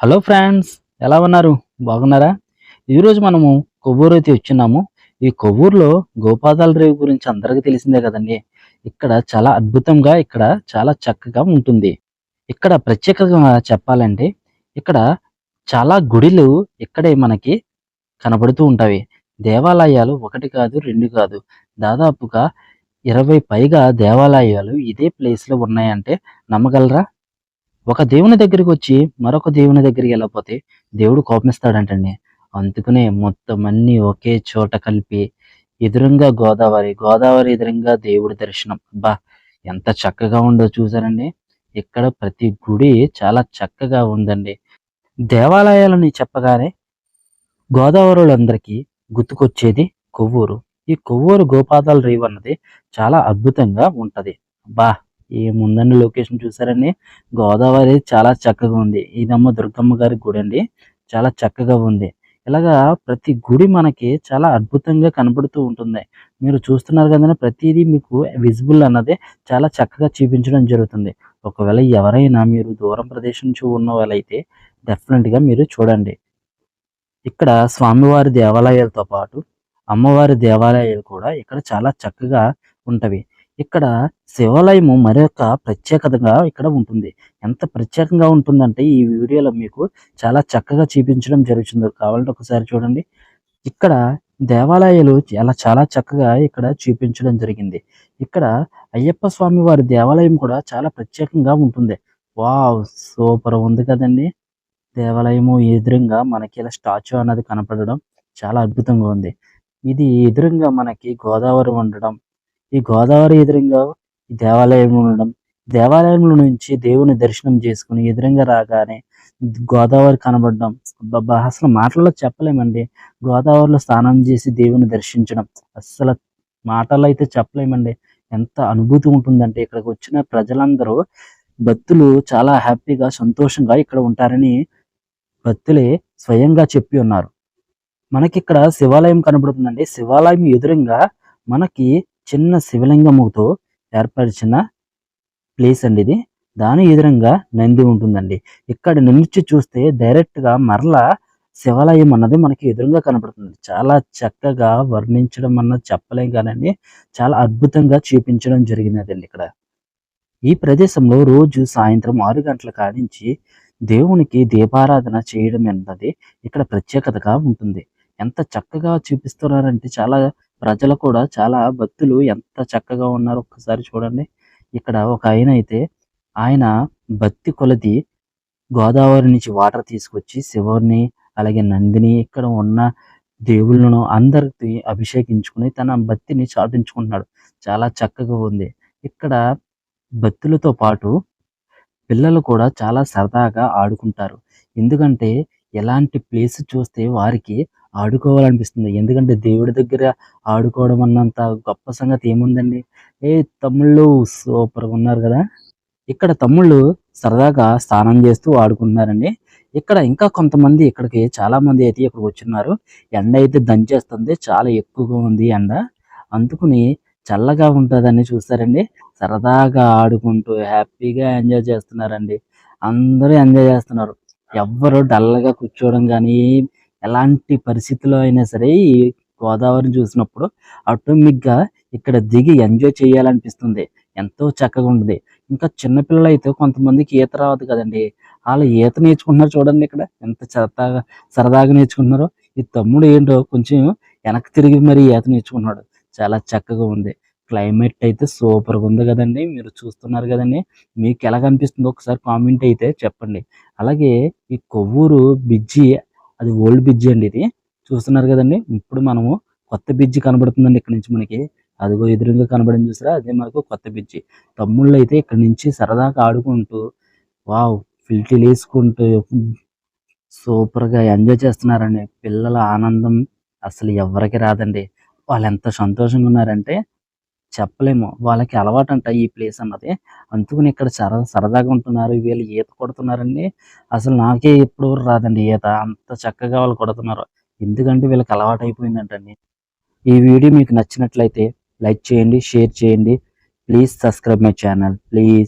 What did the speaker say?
Hello friends ఎలా ఉన్నారు? బాగున్నారా? ఈరోజు మనము కొవ్వూరు అయితే వచ్చున్నాము ఈ కొవ్వూరులో గోపాదాల రేవు గురించి అందరికీ తెలిసిందే కదండి. ఇక్కడ చాలా అద్భుతంగా ఇక్కడ చాలా చక్కగా ఉంటుంది. ఇక్కడ ప్రత్యేకంగా చెప్పాలంటే ఇక్కడ చాలా గుడిలు ఇక్కడే మనకి కనబడుతూ ఉంటాయి. దేవాలయాలు ఒకటి కాదు రెండు కాదు. దాదాపుగా ఇరవై పైగా దేవాలయాలు ఇదే ప్లేస్లో ఉన్నాయంటే నమ్మగలరా? ఒక దేవుని దగ్గరికి వచ్చి మరొక దేవుని దగ్గరికి వెళ్ళకపోతే దేవుడు కోపమిస్తాడంటండి. అందుకనే మొత్తం అన్ని ఒకే చోట కలిపి ఎదురుంగా గోదావరి గోదావరి ఎదురుంగా దేవుడి దర్శనం. బా ఎంత చక్కగా ఉందో చూసారండి. ఇక్కడ ప్రతి గుడి చాలా చక్కగా ఉందండి. దేవాలయాలని చెప్పగానే గోదావరులందరికీ గుర్తుకొచ్చేది కొవ్వూరు. ఈ కొవ్వూరు గోపాదాల రేవు అన్నది చాలా అద్భుతంగా ఉంటది. బా ఈ ఏముందండి లొకేషన్ చూసారండి? గోదావరి చాలా చక్కగా ఉంది. ఇదమ్మ దుర్గమ్మ గారి గుడి అండి. చాలా చక్కగా ఉంది. ఇలాగా ప్రతి గుడి మనకి చాలా అద్భుతంగా కనబడుతూ ఉంటుంది. మీరు చూస్తున్నారు కదండి ప్రతిదీ మీకు విజిబుల్ అన్నది చాలా చక్కగా చూపించడం జరుగుతుంది. ఒకవేళ ఎవరైనా మీరు దూరం ప్రదేశం నుంచి ఉన్న వాళ్ళైతే డెఫినెట్గా మీరు చూడండి. ఇక్కడ స్వామివారి దేవాలయాలతో పాటు అమ్మవారి దేవాలయాలు కూడా ఇక్కడ చాలా చక్కగా ఉంటవి. ఇక్కడ శివాలయము మరొక ప్రత్యేకతగా ఇక్కడ ఉంటుంది. ఎంత ప్రత్యేకంగా ఉంటుందంటే ఈ వీడియోలో మీకు చాలా చక్కగా చూపించడం జరుగుతుంది. కావాలంటే ఒకసారి చూడండి. ఇక్కడ దేవాలయాలు చాలా చాలా చక్కగా ఇక్కడ చూపించడం జరిగింది. ఇక్కడ అయ్యప్ప స్వామి వారి దేవాలయం కూడా చాలా ప్రత్యేకంగా ఉంటుంది. వావ్! సూపర్ ఉంది కదండి. దేవాలయము ఎదురుగా మనకి ఇలా స్టాచ్యూ అన్నది కనపడడం చాలా అద్భుతంగా ఉంది. ఇది ఎదురుగా మనకి గోదావరి ఉండడం ఈ గోదావరి ఎదురుగా ఈ దేవాలయం ఉండడం. దేవాలయంలో నుంచి దేవుని దర్శనం చేసుకుని ఎదురుగా రాగానే గోదావరి కనబడడం. అబ్బబ్బా అసలు మాటల్లో చెప్పలేమండి. గోదావరిలో స్నానం చేసి దేవుని దర్శించడం. అసలు మాటలు అయితే చెప్పలేమండి. ఎంత అనుభూతి ఉంటుందంటే ఇక్కడికి వచ్చిన ప్రజలందరూ భక్తులు చాలా హ్యాపీగా సంతోషంగా ఇక్కడ ఉంటారని భక్తులే స్వయంగా చెప్పి ఉన్నారు. మనకి ఇక్కడ శివాలయం కనబడుతుందండి. శివాలయం ఎదురుగా మనకి చిన్న శివలింగముతో ఏర్పరిచిన ప్లేస్ అండి ఇది. దాని ఎదురంగా నంది ఉంటుందండి. ఇక్కడ నుంచి చూస్తే డైరెక్ట్గా మరలా శివాలయం అన్నది మనకి ఎదురుగా కనబడుతుంది చాలా చక్కగా వర్ణించడం అన్నది చెప్పలేం కానండి. చాలా అద్భుతంగా చూపించడం జరిగినదండి ఇక్కడ. ఈ ప్రదేశంలో రోజు సాయంత్రం ఆరు గంటల కానించి దేవునికి దీపారాధన చేయడం అన్నది ఇక్కడ ప్రత్యేకతగా ఉంటుంది. ఎంత చక్కగా చూపిస్తున్నారంటే చాలా ప్రజలు కూడా చాలా భక్తులు ఎంత చక్కగా ఉన్నారో ఒక్కసారి చూడండి. ఇక్కడ ఒక ఆయన అయితే ఆయన భక్తి కొలది గోదావరి నుంచి వాటర్ తీసుకొచ్చి శివుని అలాగే నందిని ఇక్కడ ఉన్న దేవుళ్ళను అందరికి అభిషేకించుకుని తన భక్తిని చాటించుకుంటున్నాడు చాలా చక్కగా ఉంది. ఇక్కడ భక్తులతో పాటు పిల్లలు కూడా చాలా సరదాగా ఆడుకుంటారు. ఎందుకంటే ఎలాంటి ప్లేస్ చూస్తే వారికి ఆడుకోవాలనిపిస్తుంది. ఎందుకంటే దేవుడి దగ్గర ఆడుకోవడం అన్నంత గొప్ప సంగతి ఏముందండి? ఏ తమ్ముళ్ళు సూపర్ ఉన్నారు కదా? ఇక్కడ తమ్ముళ్ళు సరదాగా స్నానం చేస్తూ ఆడుకుంటున్నారండి. ఇక్కడ ఇంకా కొంతమంది ఇక్కడికి చాలా మంది అయితే ఇక్కడికి వచ్చిన్నారు. ఎండ అయితే దంచేస్తుంది చాలా ఎక్కువగా ఉంది ఎండ. అందుకుని చల్లగా ఉంటుందని చూస్తారండి. సరదాగా ఆడుకుంటూ హ్యాపీగా ఎంజాయ్ చేస్తున్నారండి. అందరూ ఎంజాయ్ చేస్తున్నారు. ఎవ్వరు డల్గా కూర్చోవడం కానీ ఎలాంటి పరిస్థితిలో అయినా సరే ఈ గోదావరిని చూసినప్పుడు ఆటోమేటిక్గా ఇక్కడ దిగి ఎంజాయ్ చేయాలనిపిస్తుంది. ఎంతో చక్కగా ఉంటుంది. ఇంకా చిన్నపిల్లలు అయితే కొంతమందికి ఈత రావద్దు కదండి. వాళ్ళు ఈత నేర్చుకుంటున్నారు చూడండి ఇక్కడ. ఎంత సరదాగా సరదాగా నేర్చుకుంటున్నారో. ఈ తమ్ముడు ఏంటో కొంచెం వెనక్కి తిరిగి మరి ఈత నేర్చుకున్నాడు చాలా చక్కగా ఉంది. క్లైమేట్ అయితే సూపర్గా ఉంది కదండి. మీరు చూస్తున్నారు కదండి. మీకు ఎలా కనిపిస్తుందో ఒకసారి కామెంట్ అయితే చెప్పండి. అలాగే ఈ కొవ్వూరు బిజ్జి అది ఓల్డ్ బ్రిడ్జ్ అండి ఇది. చూస్తున్నారు కదండి ఇప్పుడు మనము కొత్త బ్రిడ్జ్ కనబడుతుందండి ఇక్కడ నుంచి మనకి. అదిగో ఎదురుగా కనబడింది చూసారా? అదే మనకు కొత్త బ్రిడ్జి. తమ్ముళ్ళు అయితే ఇక్కడ నుంచి సరదాగా ఆడుకుంటూ వావ్ ఫిల్టీలు వేసుకుంటూ సూపర్గా ఎంజాయ్ చేస్తున్నారండి. పిల్లల ఆనందం అసలు ఎవరికి రాదండి. వాళ్ళు ఎంత సంతోషంగా ఉన్నారంటే చెప్పలేము. వాళ్ళకి అలవాటు అంట ఈ ప్లేస్ అన్నది. అందుకని ఇక్కడ సరదా సరదాగా ఉంటున్నారు. వీళ్ళు ఈత కొడుతున్నారండి. అసలు నాకే ఎప్పుడు రాదండి ఈత. అంత చక్కగా వాళ్ళు కొడుతున్నారు. ఎందుకంటే వీళ్ళకి అలవాటు అయిపోయిందంటండి ఈ వీడియో మీకు నచ్చినట్లయితే లైక్ చేయండి షేర్ చేయండి. Please subscribe my channel. Please.